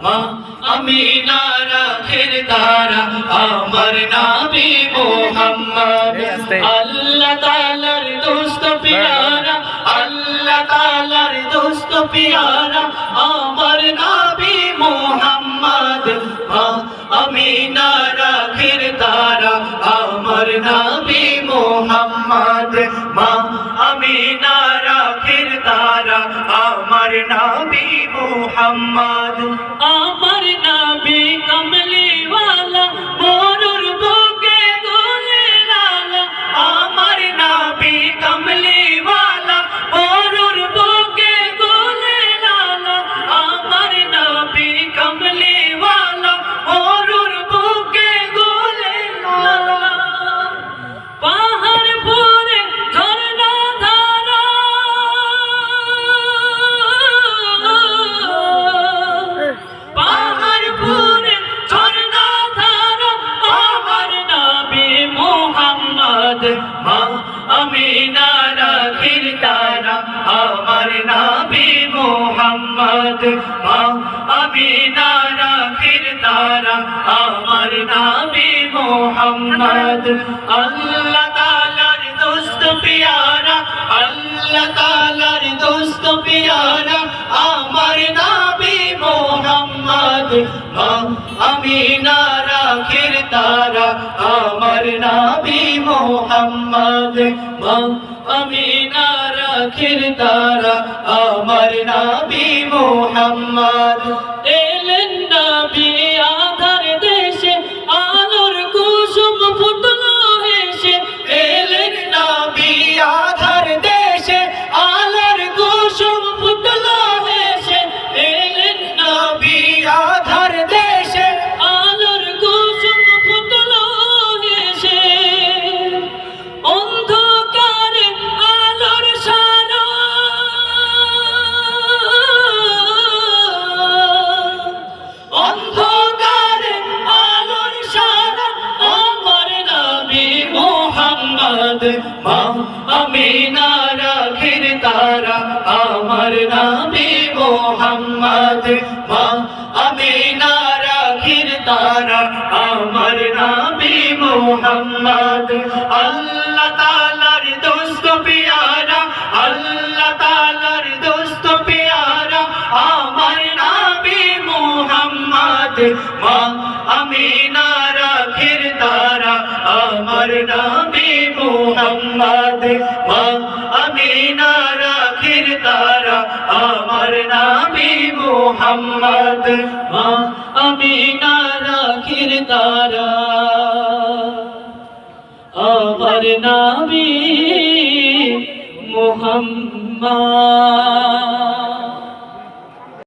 আমি নারাখের তারা আমার নাবি মোহাম্মদ। আল্লাহ তালার দোস্ত পিয়ারা আল্লাহ তালার দোস্ত পিয়ারা আমার নাবি মোহাম্মদ। আমি নারাখের তারা আমার নাবি মোহাম্মদ। মা আমি নারাখের তারা আমার নাবি মোহাম্মদ আমার নাবি কমলিওয়ালা মোহাম্মদ মা আমি নারাখির তারা, আমার নবী মোহাম্মদ। মা আমি নারাখির তারা, আমার নবী মোহাম্মদ। আল্লাহ দোস্ত পিয়ারা, আল্লাহ দোস্ত পিয়ারা। মা আমি নারাখির তারা, আমার নাবি মোহাম্মদ। মা, আমি নারাখির তারা, আমার নাবি মোহাম্মদ। এলেন নবী মোহাম্মদ মা আমি নারাখির তারা, আমার নবী মোহাম্মদ মা আমি নারাখির তারা, আমার নবী মোহাম্মদ। আল্লাহ তালার দোস্ত পিয়ারা, আল্লাহ তালার দোস্ত পিয়ারা, আমার নবী মোহাম্মদ মা আমি নারাখির তারা, আমার নবী মোহাম্মদ মা আমি নারাখির তারা আমার নামি মোহাম্মদ মা আমি নারাখির তারা। আমার নামি মোহাম্মদ।